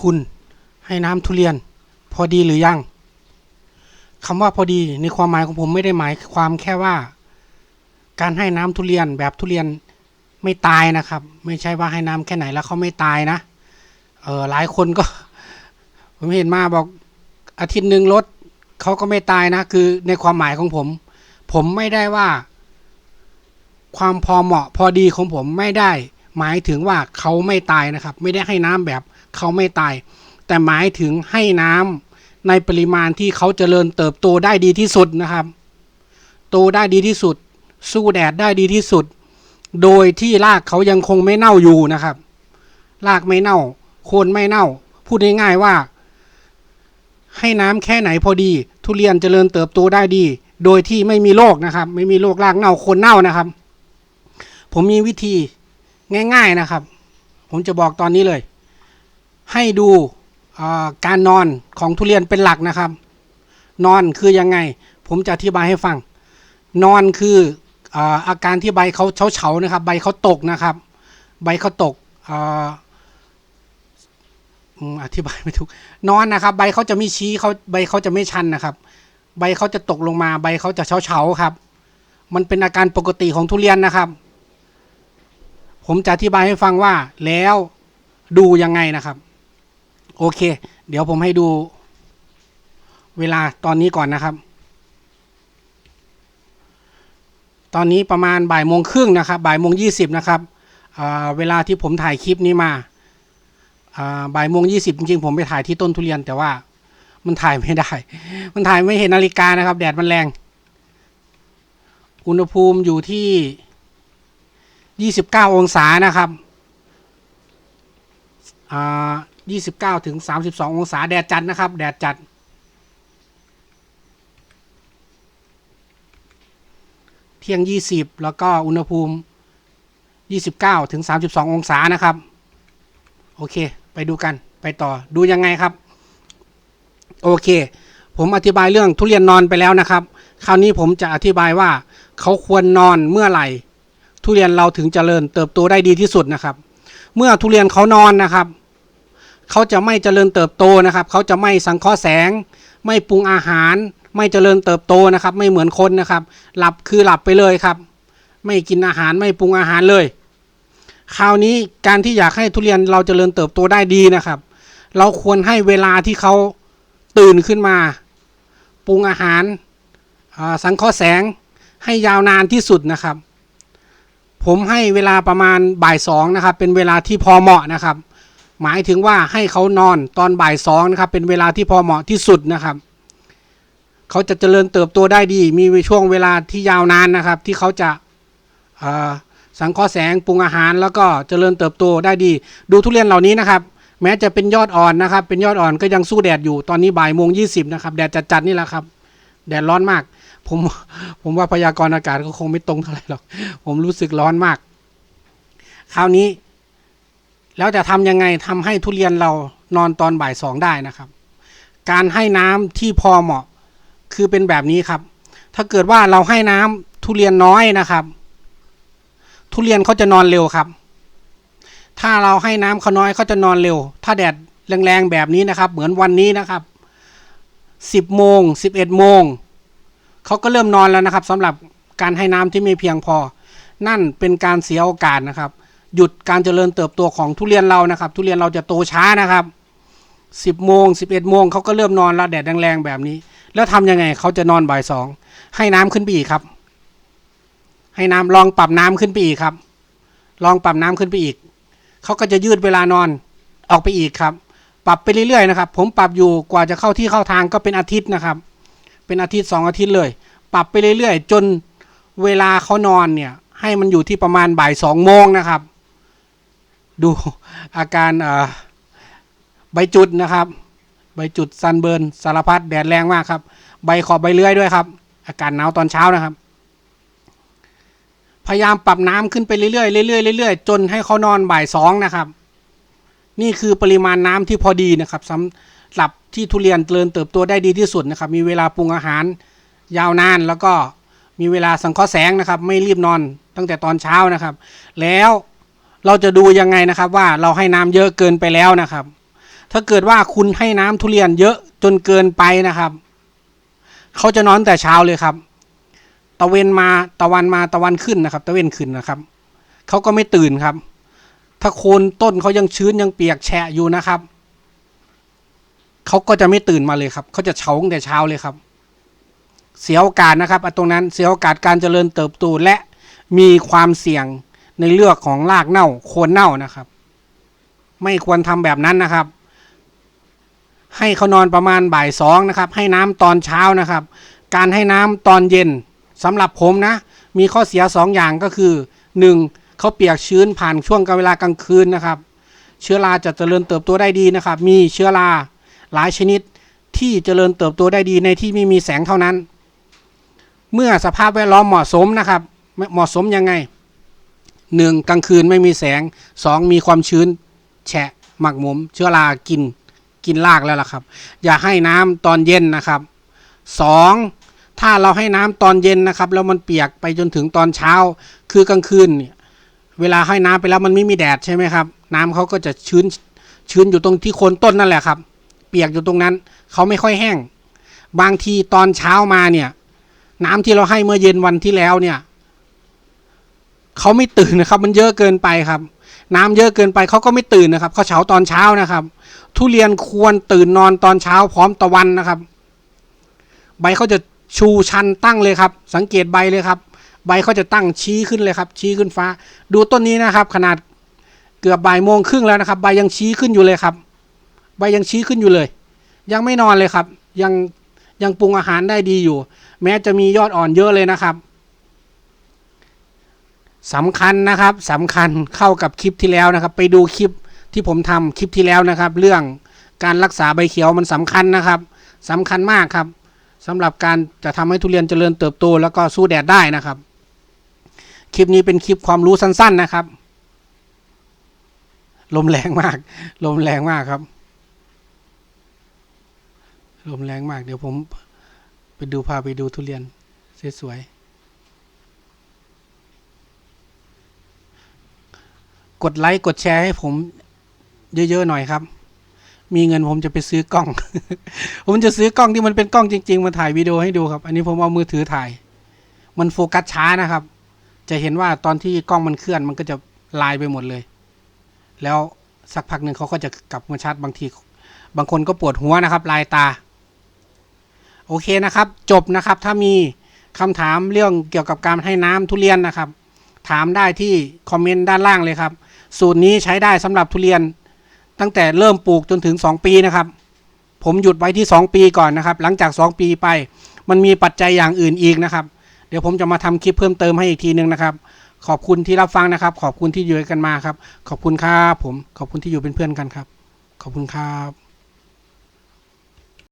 คุณให้น้ำทุเรียน พอดีหรือยังคำว่าพอดีในความหมายของผมไม่ได้หมายความแค่ว่า การให้น้ำทุเรียนแบบทุเรียนไม่ตายนะครับ ไม่ใช่ว่าให้น้ำแค่ไหนแล้วเขาไม่ตายนะเออหลายคนก็ ผมเห็นมาบอกอาทิตย์หนึ่งลดเขาก็ไม่ตายนะ คือในความหมายของผม ผมไม่ได้ว่า ความพอเหมาะพอดีของผมไม่ได้ หมายถึงว่าเขาไม่ตายนะครับ ไม่ได้ให้น้ำแบบเขาไม่ตาย แต่หมายถึงให้น้ำในปริมาณที่เขาเจริญเติบโตได้ดีที่สุดนะครับ โตได้ดีที่สุด สู้แดดได้ดีที่สุด โดยที่รากเขายังคงไม่เน่าอยู่นะครับ รากไม่เน่า โคนไม่เน่า พูดง่ายๆว่า ให้น้ำแค่ไหนพอดี ทุเรียนเจริญเติบโตได้ดี โดยที่ไม่มีโรคนะครับ ไม่มีโรครากเน่าโคนเน่านะครับ ผมมีวิธี ง่ายๆนะครับ ผมจะบอกตอนนี้เลย ให้ดูการนอนของทุเรียนเป็นหลักนะครับ นอนคือยังไง ผมจะอธิบายให้ฟัง นอนคืออาการที่ใบเขาเฉาเฉาๆนะครับ ใบเขาตกนะครับ ใบเขาตกอธิบายไม่ถูก นอนนะครับ ใบเขาจะไม่ชี้เขาใบเขาจะไม่ชันนะครับ ใบเขาจะตกลงมา ใบเขาจะเฉาเฉาๆครับ มันเป็นอาการปกติของทุเรียนนะครับ ผมจะอธิบายให้ฟังว่าแล้วดูยังไงนะครับ โอเค เดี๋ยวผมให้ดูเวลาตอนนี้ก่อนนะครับ ตอนนี้ประมาณบ่ายโมงครึ่งนะครับบ่ายโมงยี่สิบนะครับเวลาที่ผมถ่ายคลิปนี้มาอ่าบ่ายโมงยี่สิบจริงๆผมไปถ่ายที่ต้นทุเรียน แต่ว่ามันถ่ายไม่ได้ มันถ่ายไม่เห็นนาฬิกานะครับ แดดมันแรง อุณหภูมิอยู่ที่ 29องศานะครับอ่า29ถึง32ององศาแดดจัดนะครับ แดดจัด เที่ยง20แล้วก็อุณหภูมิ29ถึง32องศานะครับ โอเค ไปดูกันไปต่อดูยังไงครับ โอเค ผมอธิบายเรื่องทุเรียนนอนไปแล้วนะครับ คราวนี้ผมจะอธิบายว่าเขาควรนอนเมื่อไหร่ ทุเรียนเราถึงเจริญเติบโตได้ดีที่สุดนะครับ เมื่อทุเรียนเขานอนนะครับเขาจะไม่เจริญเติบโตนะครับเขาจะไม่สังเคราะห์แสง ไม่ปรุงอาหาร ไม่เจริญเติบโตนะครับ ไม่เหมือนคนนะครับ หลับคือหลับไปเลยครับ ไม่กินอาหารไม่ปรุงอาหารเลย คราวนี้การที่อยากให้ทุเรียนเราเจริญเติบโตได้ดีนะครับ เราควรให้เวลาที่เขาตื่นขึ้นมาปรุงอาหารสังเคราะห์แสงให้ยาวนานที่สุดนะครับ ผมให้เวลาประมาณบ่ายสองนะครับ เป็นเวลาที่พอเหมาะนะครับ หมายถึงว่าให้เขานอนตอนบ่ายสองนะครับ เป็นเวลาที่พอเหมาะที่สุดนะครับ เขาจะเจริญเติบโตได้ดี มีช่วงเวลาที่ยาวนานนะครับ ที่เขาจะสังเคราะห์แสงปรุงอาหาร แล้วก็เจริญเติบโตได้ดี ดูทุเรียนเหล่านี้นะครับ แม้จะเป็นยอดอ่อนนะครับ เป็นยอดอ่อนก็ยังสู้แดดอยู่ตอนนี้บ่ายโมงยี่สิบนะครับแดดจัดๆนี่แหละครับ แดดร้อนมาก ผมผมว่าพยากรณ์อากาศก็คงไม่ตรงเท่าไหร่หรอก ผมรู้สึกร้อนมาก คราวนี้ แล้วจะทำยังไงทำให้ทุเรียนเรานอนตอนบ่ายสองได้นะครับ การให้น้ำที่พอเหมาะคือเป็นแบบนี้ครับ ถ้าเกิดว่าเราให้น้ำทุเรียนน้อยนะครับ ทุเรียนเขาจะนอนเร็วครับ ถ้าเราให้น้ำเขาน้อยเขาจะนอนเร็ว ถ้าแดดแรงๆแบบนี้นะครับ เหมือนวันนี้นะครับสิบโมงสิบเอ็ดโมง เขาก็เริ่มนอนแล้วนะครับสำหรับการให้น้ำที่ไม่เพียงพอ นั่นเป็นการเสียโอกาสนะครับ หยุดการเจริญเติบโตของทุเรียนเรานะครับ ทุเรียนเราจะโตช้านะครับสิบโมงสิบเอ็ดโมงเขาก็เริ่มนอนแล้วแดดแรงๆแบบนี้ แล้วทำยังไงเขาจะนอนบ่ายสองให้น้ำขึ้นไปอีกครับ ให้น้ำลองปรับน้ำขึ้นไปอีกครับ ลองปรับน้ำขึ้นไปอีกเขาก็จะยืดเวลานอนออกไปอีกครับ ปรับไปเรื่อยๆนะครับ ผมปรับอยู่กว่าจะเข้าที่เข้าทางก็เป็นอาทิตย์นะครับ เป็นอาทิตย์สองอาทิตย์เลย ปรับไปเรื่อยๆ จนเวลาเขานอนเนี่ย ให้มันอยู่ที่ประมาณบ่ายสองโมงนะครับ ดูอาการใบจุดนะครับ ใบจุดซันเบิร์นสารพัดแดดแรงมากครับ ใบขอบใบเลื่อยด้วยครับ อากาศหนาวตอนเช้านะครับ พยายามปรับน้ำขึ้นไปเรื่อยๆเรื่อยๆเรื่อยๆจนให้เขานอนบ่ายสองนะครับ นี่คือปริมาณน้ำที่พอดีนะครับสำหรับที่ทุเรียนเจริญเติบโตได้ดีที่สุดนะครับ มีเวลาปรุงอาหาร ยาวนานแล้วก็มีเวลาสังเคราะห์แสงนะครับ ไม่รีบนอนตั้งแต่ตอนเช้านะครับ แล้วเราจะดูยังไงนะครับว่าเราให้น้ำเยอะเกินไปแล้วนะครับ ถ้าเกิดว่าคุณให้น้ำทุเรียนเยอะจนเกินไปนะครับเขาจะนอนแต่เช้าเลยครับ ตะเวนมาตะวันมาตะวันขึ้นนะครับ ตะเวนขึ้นนะครับเขาก็ไม่ตื่นครับ ถ้าโคนต้นเขายังชื้นยังเปียกแฉะอยู่นะครับเขาก็จะไม่ตื่นมาเลยครับเขาจะเฉาตั้งแต่เช้าเลยครับ เสียโอกาสนะครับตรงนั้นเสียโอกาสการเจริญเติบโตและมีความเสี่ยงในเรื่องของรากเน่าโคนเน่านะครับ ไม่ควรทำแบบนั้นนะครับ ให้เขานอนประมาณบ่ายสองนะครับ ให้น้ำตอนเช้านะครับ การให้น้ำตอนเย็นสำหรับผมนะ มีข้อเสียสองอย่างก็คือหนึ่งเขาเปียกชื้นผ่านช่วงเวลากลางคืนนะครับ เชื้อราจะเจริญเติบโตได้ดีนะครับ มีเชื้อราหลายชนิดที่เจริญเติบโตได้ดีในที่ไม่มีแสงเท่านั้น เมื่อสภาพแวดล้อมเหมาะสมนะครับ เหมาะสมยังไงหนึ่งกลางคืนไม่มีแสงสองมีความชื้น แฉะหมักหมม เชื้อรากินกินรากแล้วล่ะครับ อย่าให้น้ำตอนเย็นนะครับสองถ้าเราให้น้ำตอนเย็นนะครับ แล้วมันเปียกไปจนถึงตอนเช้า คือกลางคืนเนี่ยเวลาให้น้ำไปแล้วมันไม่มีแดดใช่ไหมครับ น้ำเขาก็จะชื้นชื้นอยู่ตรงที่โคนต้นนั่นแหละครับ เปียกอยู่ตรงนั้นเขาไม่ค่อยแห้ง บางทีตอนเช้ามาเนี่ย น้ำที่เราให้เมื่อเย็นวันที่แล้วเนี่ยเขาไม่ตื่นนะครับ มันเยอะเกินไปครับ น้ำเยอะเกินไปเขาก็ไม่ตื่นนะครับเขาเฉาตอนเช้านะครับ ทุเรียนควรตื่นนอนตอนเช้าพร้อมตะวันนะครับ ใบเขาจะชูชันตั้งเลยครับ สังเกตใบเลยครับ ใบเขาจะตั้งชี้ขึ้นเลยครับ ชี้ขึ้นฟ้า ดูต้นนี้นะครับ ขนาดเกือบบ่ายโมงครึ่งแล้วนะครับ ใบยังชี้ขึ้นอยู่เลยครับ ใบยังชี้ขึ้นอยู่เลย ยังไม่นอนเลยครับ ยัง ยังปรุงอาหารได้ดีอยู่ แม้จะมียอดอ่อนเยอะเลยนะครับสำคัญนะครับสำคัญเข้ากับคลิปที่แล้วนะครับ ไปดูคลิปที่ผมทำคลิปที่แล้วนะครับ เรื่องการรักษาใบเขียวมันสำคัญนะครับสำคัญมากครับสำหรับการจะทำให้ทุเรียนเจริญเติบโต แล้วก็สู้แดดได้นะครับ คลิปนี้เป็นคลิปความรู้สั้น ๆนะครับ ลมแรงมาก ลมแรงมากครับ ลมแรงมาก เดี๋ยวผมไปดูพาไปดูทุเรียนสวยๆ กดไลค์กดแชร์ให้ผมเยอะๆหน่อยครับ มีเงินผมจะไปซื้อกล้อง ผมจะซื้อกล้องที่มันเป็นกล้องจริง ๆ มาถ่ายวิดีโอให้ดูครับ อันนี้ผมเอามือถือถ่าย มันโฟกัสช้านะครับ จะเห็นว่าตอนที่กล้องมันเคลื่อนมันก็จะลายไปหมดเลย แล้วสักพักหนึ่งเขาก็จะกลับมาชัดบางที บางคนก็ปวดหัวนะครับ ลายตา โอเคนะครับ จบนะครับถ้ามีคำถามเรื่องเกี่ยวกับการให้น้ำทุเรียนนะครับ ถามได้ที่คอมเมนต์ด้านล่างเลยครับ สูตรนี้ใช้ได้สำหรับทุเรียน ตั้งแต่เริ่มปลูกจนถึง 2 ปีนะครับ ผมหยุดไว้ที่ 2 ปีก่อนนะครับ หลังจาก 2 ปีไป มันมีปัจจัยอย่างอื่นอีกนะครับ เดี๋ยวผมจะมาทำคลิปเพิ่มเติมให้อีกทีนึงนะครับ ขอบคุณที่รับฟังนะครับ ขอบคุณที่อยู่กันมาครับ ขอบคุณครับผม ขอบคุณที่อยู่เป็นเพื่อนกันครับ ขอบคุณครับ